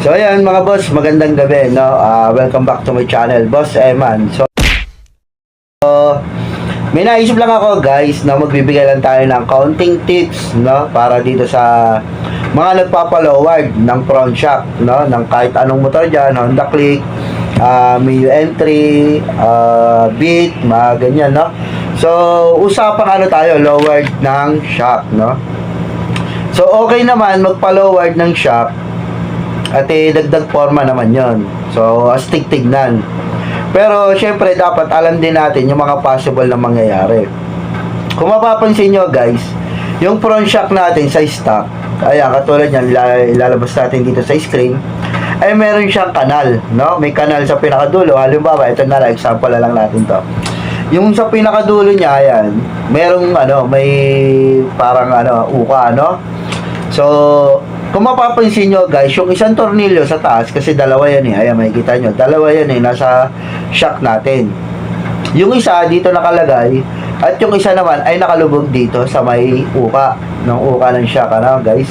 So ayan mga boss, magandang gabi no. Ah, welcome back to my channel, Boss Eman. So may naisip lang ako guys na magbibigay lang tayo ng counting tips no para dito sa mga nagpapaloward ng front shock no ng kahit anong motor diyan, Honda Click, uh, Mio Entry, uh, Beat, mga ganyan no. So usapang ano tayo, lowered ng shock no. So okay naman magpa-lowered ng shock at eh, dagdag forma naman yon. So, astig tignan. Pero, syempre, dapat alam din natin yung mga possible na mangyayari. Kung mapapansin nyo, guys, yung front shock natin sa stock, ayan, katulad yan, ila- ilalabas natin dito sa screen, ay meron siyang kanal, no? May kanal sa pinakadulo. Halimbawa, ito na lang, example na lang natin to. Yung sa pinakadulo niya, ayan, merong, ano, may parang, ano, uka, no? So, kung mapapansin nyo guys, yung isang tornilyo sa taas, kasi dalawa yan eh, ayan makikita nyo, dalawa yan eh, nasa shock natin. Yung isa dito nakalagay, at yung isa naman ay nakalubog dito sa may uka, ng uka ng shock, ano guys.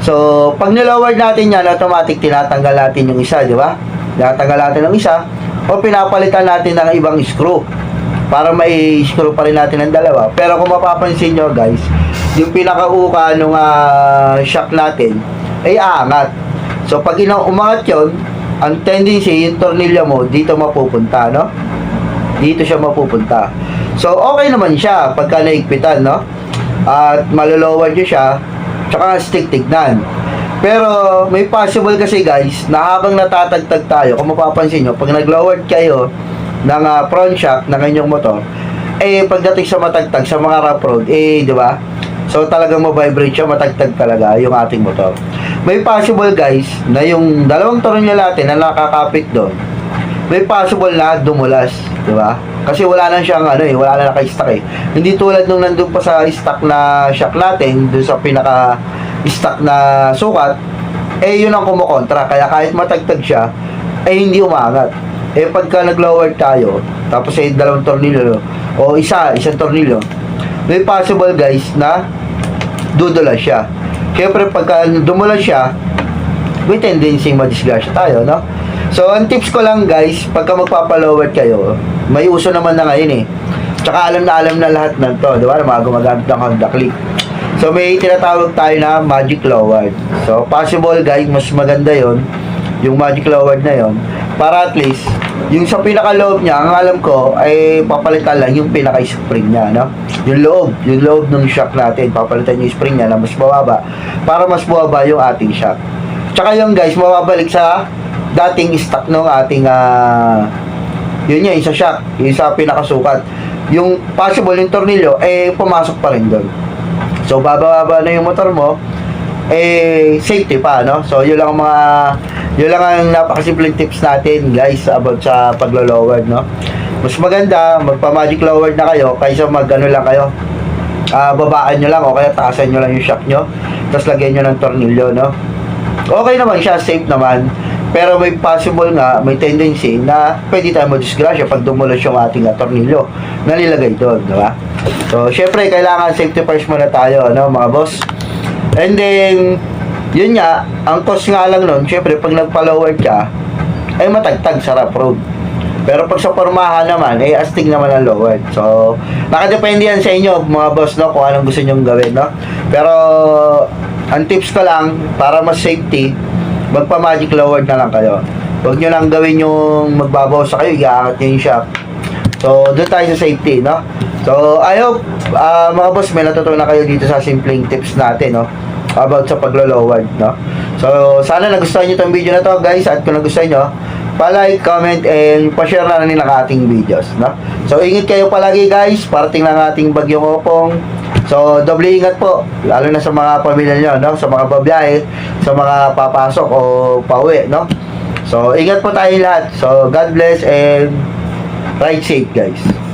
So, pag niloward natin yan, automatic tinatanggal natin yung isa, di ba? Tinatanggal natin ng isa, o pinapalitan natin ng ibang screw para may screw pa rin natin ang dalawa. Pero kung mapapansin nyo guys, yung pinakauka nung ah, shock natin ay aangat. So pag ina umangat yon, ang tendency yung tornilyo mo dito mapupunta, no? Dito siya mapupunta. So okay naman siya pagka naigpitan, no? At malolower nyo siya, tsaka stick tignan. Pero may possible kasi guys na habang natatagtag tayo, kung mapapansin nyo, pag nag-lowered kayo ng ah, front shock ng inyong motor, eh pagdating sa matagtag sa mga rough road, eh di ba? So talagang ma-vibrate siya, matagtag talaga yung ating motor. May possible guys na yung dalawang tornilyo natin na nakakapit doon, may possible na dumulas, di ba? Kasi wala na siyang ano eh, wala na naka-stock eh. Hindi tulad nung nandun pa sa stock na shock natin, dun sa pinaka stock na sukat, eh yun ang kumukontra. Kaya kahit matagtag siya, eh hindi umangat. Eh pagka nag-lower tayo, tapos eh dalawang tornilyo, o isa, isang tornilyo, may possible guys na dudula siya. Siyempre pagka dumula siya, may tendency madisgrasya tayo, no? So, ang tips ko lang guys, pagka magpapalower kayo, may uso naman na ngayon eh. Tsaka alam na alam na lahat ng to, di ba? Mga gumagamit ng Honda Click. So, may tinatawag tayo na magic lowered. So, possible guys, mas maganda yon yung magic lowered na yon para at least, yung sa pinaka-loob niya, ang alam ko, ay papalitan lang yung pinaka-spring niya, no? Yung loob, yung loob ng shock natin, papalitan yung spring niya na mas mababa para mas mababa yung ating shock. Tsaka yung guys, mababalik sa dating stock ng ating ah yun nga, yung sa shock, yung sa pinakasukat. Yung possible yung tornilyo, eh, pumasok pa rin doon. So, bababa na yung motor mo, eh, safety pa, no? So, yun lang ang mga, yun lang ang napakasimpleng tips natin, guys, about sa paglo-lowered, no? Mas maganda, magpa-magic lowered na kayo, kaysa mag-ano lang kayo, ah babaan nyo lang, o kaya taasan nyo lang yung shock nyo, tapos lagyan nyo ng tornilyo, no? Okay naman siya, safe naman. Pero may possible nga, may tendency na pwede tayo madisgrasya pag dumulas yung ating uh, tornilyo na nilagay doon, di ba? So, syempre, kailangan safety first muna tayo, no, mga boss? And then, yun nga, ang cost nga lang nun, syempre, pag nagpa-lower ka, ay matagtag sa rough road. Pero pag sa pormahan naman, eh, astig naman ang lowered. So, nakadepende yan sa inyo, mga boss, no, kung anong gusto nyong gawin, no? Pero, ang tips ko lang, para mas safety, magpa-magic lowered na lang kayo. Huwag nyo lang gawin yung magbabaw sa kayo, iaangat nyo yung shock. So, doon tayo sa safety, no? So, I hope, ah, mga boss, may natutunan kayo dito sa simpleng tips natin, no? About sa paglo-lowered, no? So, sana nagustuhan nyo itong video na to, guys. At kung nagustuhan nyo, pa-like, comment, and pa-share na rin ng ating videos, no? So, ingat kayo palagi, guys. Parating ng ating bagyong opong. So, doble ingat po, lalo na sa mga pamilya nyo, no? Sa mga babiyahe, sa mga papasok o pauwi, no? So, ingat po tayo lahat. So, God bless and ride safe, guys.